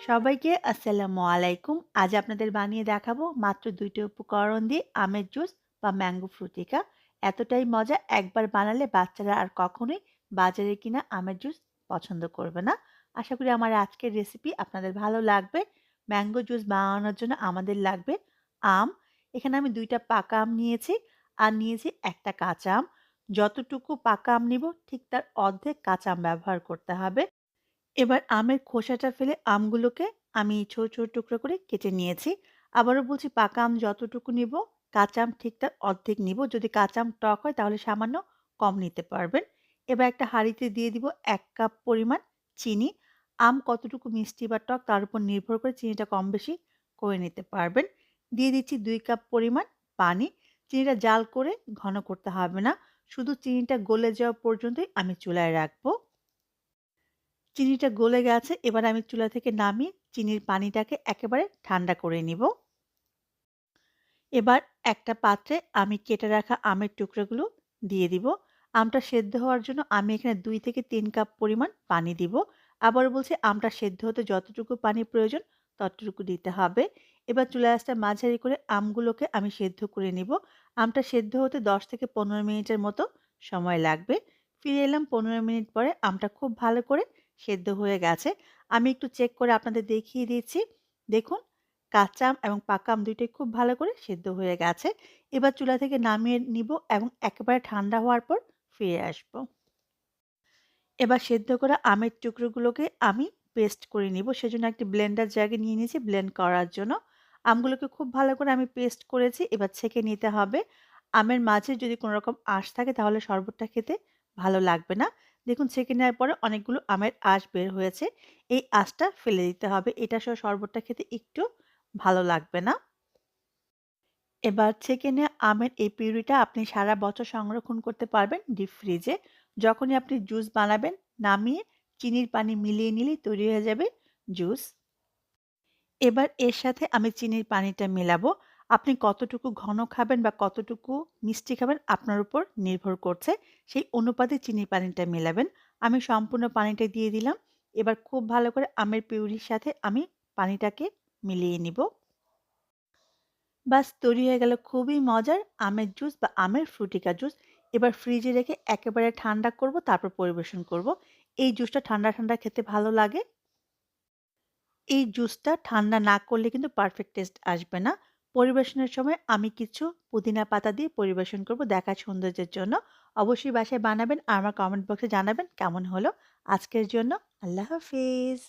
সবাইকে আসসালামু আলাইকুম। আজ আপনাদের বানিয়ে দেখাবো মাত্র ২ টা উপকরণ দিয়ে আমের জুস বা ম্যাঙ্গো ফ্রুটিকা। এতটাই মজা একবার বানালে বাচ্চারা আর কখনোই বাজারে কিনা আমের জুস পছন্দ করবে না। আশা করি আমার আজকের রেসিপি আপনাদের ভালো লাগবে। ম্যাঙ্গো জুস বানানোর জন্য আমাদের লাগবে আম। এখানে আমি দুইটা পাকা আম নিয়েছি আর নিয়েছি একটা কাঁচা আম। যতটুকু পাকা আম নিব ঠিক তার অর্ধেক কাঁচা আম ব্যবহার করতে হবে। এবার আমের খোসাটা ফেলে আমগুলোকে আমি ছোট, ছোট টুকরো করে কেটে নিয়েছি। আবারও বলছি পাকা আম যতটুকু নিব, কাঁচা আম ঠিক তার অর্ধেক নিব। যদি কাঁচা আম টক হয় তাহলে সামান্য কম নিতে পারবেন। এবার একটা হাঁড়িতে দিয়ে দিব এক কাপ পরিমাণ চিনি। আম কতটুকু মিষ্টি বা টক তার উপর নির্ভর করে চিনিটা কম বেশি করে নিতে পারবেন। দিয়ে দিচ্ছি দুই কাপ পরিমাণ পানি। চিনিটা জাল করে ঘন করতে হবে না। শুধু চিনিটা গলে যাওয়া পর্যন্তই আমি চুলায় রাখব। চিনিটা গলে গেছে, এবার আমি চুলা থেকে নামিয়ে চিনির পানিটাকে একেবারে ঠান্ডা করে নিব। এবার একটা পাত্রে আমি কেটে রাখা আমের টুকরোগুলো দিয়ে দিব। আমটা সেদ্ধ হওয়ার জন্য আমি এখানে দুই থেকে তিন কাপ পরিমাণ পানি দিব। আবার বলছি, আমটা সেদ্ধ হতে যতটুকু পানি প্রয়োজন ততটুকু দিতে হবে। এবার চুলা আঁচটা মাঝারি করে আমগুলোকে আমি সেদ্ধ করে নিব। আমটা সেদ্ধ হতে দশ থেকে পনেরো মিনিটের মতো সময় লাগবে। ফিরে এলাম পনেরো মিনিট পরে, আমটা খুব ভালো করে সেদ্ধ হয়ে গেছে। আমি একটু চেক করে আপনাদের দেখিয়ে দিচ্ছি। দেখুন, কাঁচা এবং পাকা আম দুইটাই খুব ভালো করে সেদ্ধ হয়ে গেছে। এবার চুলা থেকে নামিয়ে নিব এবং একেবারে ঠান্ডা হওয়ার পর ফিরে আসব। এবার সেদ্ধ করা আমের টুকরোগুলোকে আমি পেস্ট করে নিব। সেজন্য একটি ব্লেন্ডার জায়গায় নিয়ে নিয়েছি ব্লেন্ড করার জন্য। আমগুলোকে খুব ভালো করে আমি পেস্ট করেছি। এবার ছেঁকে নিতে হবে। আমের মাঝে যদি কোনো রকম আঁশ থাকে তাহলে শরবতটা খেতে ভালো লাগবে না। দেখুন, ছেঁকে নেওয়ার পরে অনেকগুলো আমের আঁশ বের হয়েছে। এই আঁশটা ফেলে দিতে হবে। এটা সহ শরবতটা খেতে একটু ভালো লাগবে না। এবার ছেঁকে নেওয়া আমের এই পিউরিটা আপনি সারা বছর সংরক্ষণ করতে পারবেন ডিপ ফ্রিজে। যখনই আপনি জুস বানাবেন, নামিয়ে চিনির পানি মিলিয়ে নিলেই তৈরি হয়ে যাবে জুস। এবার এর সাথে আমি চিনির পানিটা মেলাবো। আপনি কতটুকু ঘন খাবেন বা কতটুকু মিষ্টি খাবেন আপনার উপর নির্ভর করছে। সেই অনুপাতে চিনির পানিটা মেলাবেন। আমি সম্পূর্ণ পানিটা দিয়ে দিলাম। এবার খুব ভালো করে আমের পিউরির সাথে আমি পানিটাকে মিলিয়ে নিব। বাস, তৈরি হয়ে গেল খুবই মজার আমের জুস বা আমের ফ্রুটিকা জুস। এবার ফ্রিজে রেখে একেবারে ঠান্ডা করব, তারপর পরিবেশন করব। এই জুসটা ঠান্ডা ঠান্ডা খেতে ভালো লাগে। এই জুসটা ঠান্ডা না করলে কিন্তু পারফেক্ট টেস্ট আসবে না। পরিবেশনের সময় আমি কিছু পুদিনা পাতা দিয়ে পরিবেশন করব দেখা সৌন্দর্যের জন্য। অবশ্যই বাসায় বানাবেন আর আমার কমেন্ট বক্সে জানাবেন কেমন হলো। আজকের জন্য আল্লাহ হাফিজ।